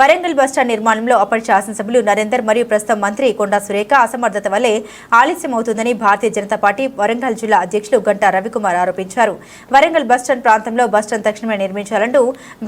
Warangal bus stand నిర్మాణంలో అప్పటి శాసనసభ్యులు నరేందర్ మరియు ప్రస్తుతం మంత్రి కొండా సురేఖ అసమర్థత వల్లే ఆలస్యమవుతుందని భారతీయ జనతా పార్టీ వరంగల్ జిల్లా అధ్యక్షులు గంటా రవికుమార్ ఆరోపించారు. వరంగల్ బస్టాండ్ ప్రాంతంలో బస్టాండ్ తక్షణమే నిర్మించాలంటూ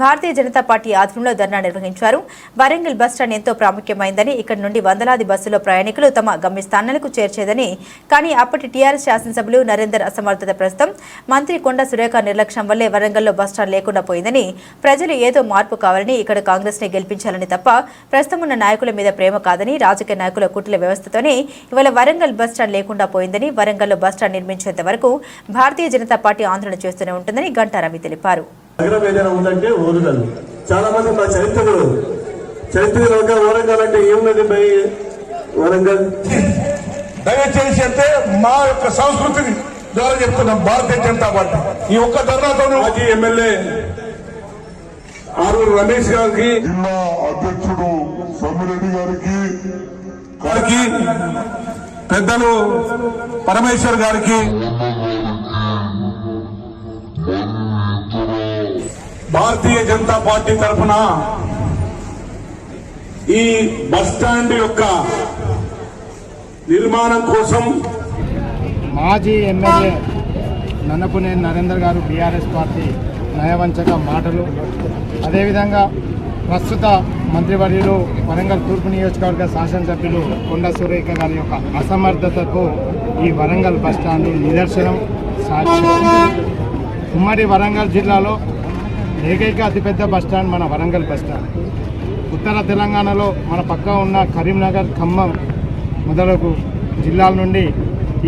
భారతీయ జనతా పార్టీ ఆధ్వర్యంలో ధర్నా నిర్వహించారు. వరంగల్ బస్టాండ్ ఎంతో ప్రాముఖ్యమైందని ఇక్కడి నుండి వందలాది బస్సులో ప్రయాణికులు తమ గమ్యస్థానాలకు చేర్చేదని. కానీ అప్పటి టీఆర్ఎస్ శాసనసభ్యులు నరేందర్ అసమర్థత ప్రస్తుతం మంత్రి కొండ సురేఖ నిర్లక్ష్యం వల్లే వరంగల్లో బస్టాండ్ లేకుండా పోయిందని ప్రజలు ఏదో మార్పు కావాలని ఇక్కడ కాంగ్రెస్ని గెలిపించారు. గెలిపించాలని తప్ప ప్రస్తుతం ఉన్న నాయకుల మీద ప్రేమ కాదని రాజకీయ నాయకుల కుట్ల వ్యవస్థతోనే ఇవాళ వరంగల్ బస్టాండ్ లేకుండా పోయిందని వరంగల్లో బస్టాండ్ నిర్మించేంత వరకు భారతీయ జనతా పార్టీ ఆందోళన చేస్తూనే ఉంటుందని గంటా రవి తెలిపారు. చాలా మంది మా చరిత్ర అంటే ఏమున్నది వరంగల్. దయచేసి అంటే మా యొక్క సంస్కృతిని ద్వారా చెప్తున్నాం భారతీయ జనతా పార్టీ. ఈ ఒక్క ధర్నాతో మాజీ ఎమ్మెల్యే ఆరూరు రమేష్ గారికి జిల్లా అధ్యక్షుడు సమ్మిరెడ్డి గారికి గారికి పెద్దలు పరమేశ్వర్ గారికి. భారతీయ జనతా పార్టీ తరఫున ఈ బస్ స్టాండ్ యొక్క నిర్మాణం కోసం మాజీ ఎమ్మెల్యే నన్నపునేని నరేందర్ గారు బీఆర్ఎస్ పార్టీ నయవంచక మాటలు. అదేవిధంగా ప్రస్తుత మంత్రివర్యులు వరంగల్ తూర్పు నియోజకవర్గ శాసనసభ్యులు కొండ సురేఖ గారి యొక్క అసమర్థతకు ఈ వరంగల్ బస్టాండ్ నిదర్శనం సాక్ష్యం ఉమ్మడి వరంగల్ జిల్లాలో ఏకైక అతిపెద్ద బస్టాండ్ మన వరంగల్ బస్టాండ్ ఉత్తర తెలంగాణలో మన పక్క ఉన్న కరీంనగర్ ఖమ్మం మొదలగు జిల్లాల నుండి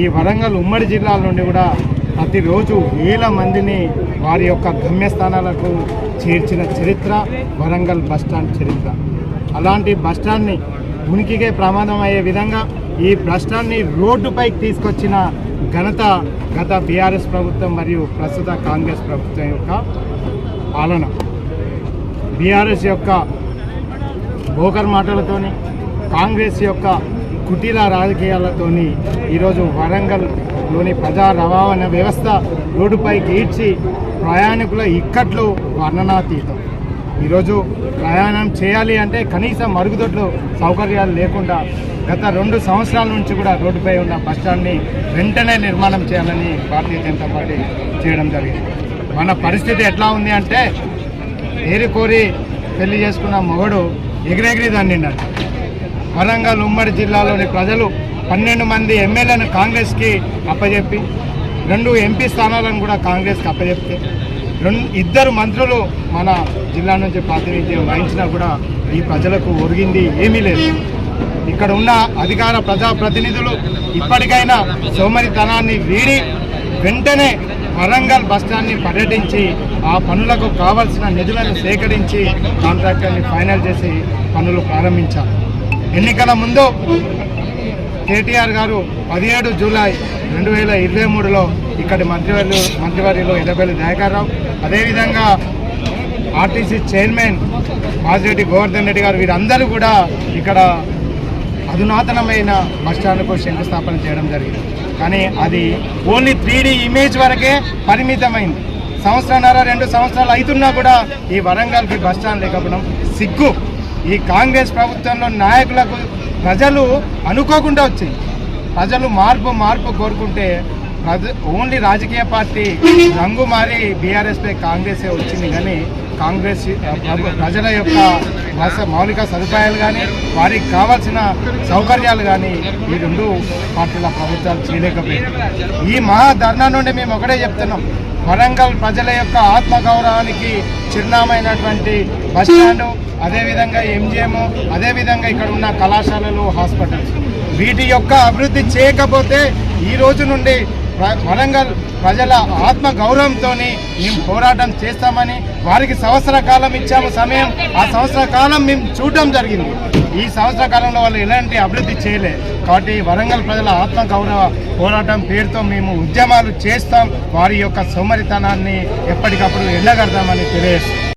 ఈ వరంగల్ ఉమ్మడి జిల్లాల నుండి కూడా ప్రతిరోజు వేల మందిని వారి యొక్క గమ్యస్థానాలకు చేర్చిన చరిత్ర వరంగల్ బస్టాండ్ చరిత్ర. అలాంటి బస్టాండ్ని ఉనికికే ప్రమాదం అయ్యే విధంగా ఈ బస్టాండ్ని రోడ్డుపైకి తీసుకొచ్చిన ఘనత గత బీఆర్ఎస్ ప్రభుత్వం మరియు ప్రస్తుత కాంగ్రెస్ ప్రభుత్వం యొక్క పాలన. బీఆర్ఎస్ యొక్క బోకర్ మాటలతోని కాంగ్రెస్ యొక్క కుటీల రాజకీయాలతోని ఈరోజు వరంగల్లోని ప్రజా రవాణా వ్యవస్థ రోడ్డుపైకి ఈడ్చి ప్రయాణికుల ఇక్కట్లు వర్ణనాతీతం. ఈరోజు ప్రయాణం చేయాలి అంటే కనీసం మరుగుదొడ్లు సౌకర్యాలు లేకుండా గత రెండు సంవత్సరాల నుంచి కూడా రోడ్డుపై ఉన్న బస్టాండ్ని వెంటనే నిర్మాణం చేయాలని భారతీయ జనతా పార్టీ చేయడం జరిగింది. మన పరిస్థితి ఎట్లా ఉంది అంటే ఏరి కోరి పెళ్ళి చేసుకున్న మొగడు ఎగిరెగిరి దండిండాడు వరంగల్ ఉమ్మడి జిల్లాలోని ప్రజలు పన్నెండు మంది ఎమ్మెల్యేను కాంగ్రెస్కి అప్పజెప్పి రెండు ఎంపీ స్థానాలను కూడా కాంగ్రెస్కి అప్పజెప్తే రెండు ఇద్దరు మంత్రులు మన జిల్లా నుంచి ప్రాతినిధ్యం వహించినా కూడా ఈ ప్రజలకు ఒరిగింది ఏమీ లేదు. ఇక్కడ ఉన్న అధికార ప్రజాప్రతినిధులు ఇప్పటికైనా సోమరితనాన్ని వీడి వెంటనే వరంగల్ బస్టాండ్ని పర్యటించి ఆ పనులకు కావలసిన నిధులను సేకరించి కాంట్రాక్టర్ని ఫైనల్ చేసి పనులు ప్రారంభించారు ఎన్నికల ముందు కేటీఆర్ గారు పదిహేడు జూలై రెండు వేల ఇరవై మూడులో ఇక్కడి మంత్రివర్యులు మంత్రివర్యులు ఎర్రబెల్లి దయాకర్రావు అదేవిధంగా ఆర్టీసీ చైర్మన్ మాజిరెడ్డి గోవర్ధన్ రెడ్డి గారు వీరందరూ కూడా ఇక్కడ అధునాతనమైన బస్టాండ్కు శంకుస్థాపన చేయడం జరిగింది. కానీ అది ఓన్లీ త్రీ ఇమేజ్ వరకే పరిమితమైంది. సంవత్సరాన్నర రెండు సంవత్సరాలు అవుతున్నా కూడా ఈ వరంగల్కి బస్టాండ్ లేకపోవడం సిగ్గు. ఈ కాంగ్రెస్ ప్రభుత్వంలో నాయకులకు ప్రజలు అనుకోకుండా వచ్చింది ప్రజలు మార్పు మార్పు కోరుకుంటే ప్రజ ఓన్లీ రాజకీయ పార్టీ రంగు మారి బీఆర్ఎస్పై కాంగ్రెసే వచ్చింది. కానీ కాంగ్రెస్ ప్రజల యొక్క మౌలిక సదుపాయాలు కానీ వారికి కావాల్సిన సౌకర్యాలు కానీ ఈ రెండు పార్టీల ప్రభుత్వాలు చేయలేకపోయింది ఈ మహాధర్నా నుండి మేము ఒకటే చెప్తున్నాం. వరంగల్ ప్రజల యొక్క ఆత్మగౌరవానికి చిరునామైనటువంటి బస్ స్టాండు అదేవిధంగా ఎంజిఎం అదేవిధంగా ఇక్కడ ఉన్న కళాశాలలు హాస్పిటల్స్. వీటి యొక్క అభివృద్ధి చేయకపోతే ఈ రోజు నుండి వరంగల్ ప్రజల ఆత్మ గౌరవంతో మేము పోరాటం చేస్తామని వారికి సంవత్సర కాలం ఇచ్చాము సమయం. ఆ సంవత్సర కాలం మేము చూడటం జరిగింది. ఈ సంవత్సర కాలంలో వాళ్ళు ఎలాంటి అభివృద్ధి చేయలేదు కాబట్టి వరంగల్ ప్రజల ఆత్మ గౌరవ పోరాటం పేరుతో మేము ఉద్యమాలు చేస్తాం. వారి యొక్క సోమరితనాన్ని ఎప్పటికప్పుడు ఎండగడతామని తెలియజేస్తాం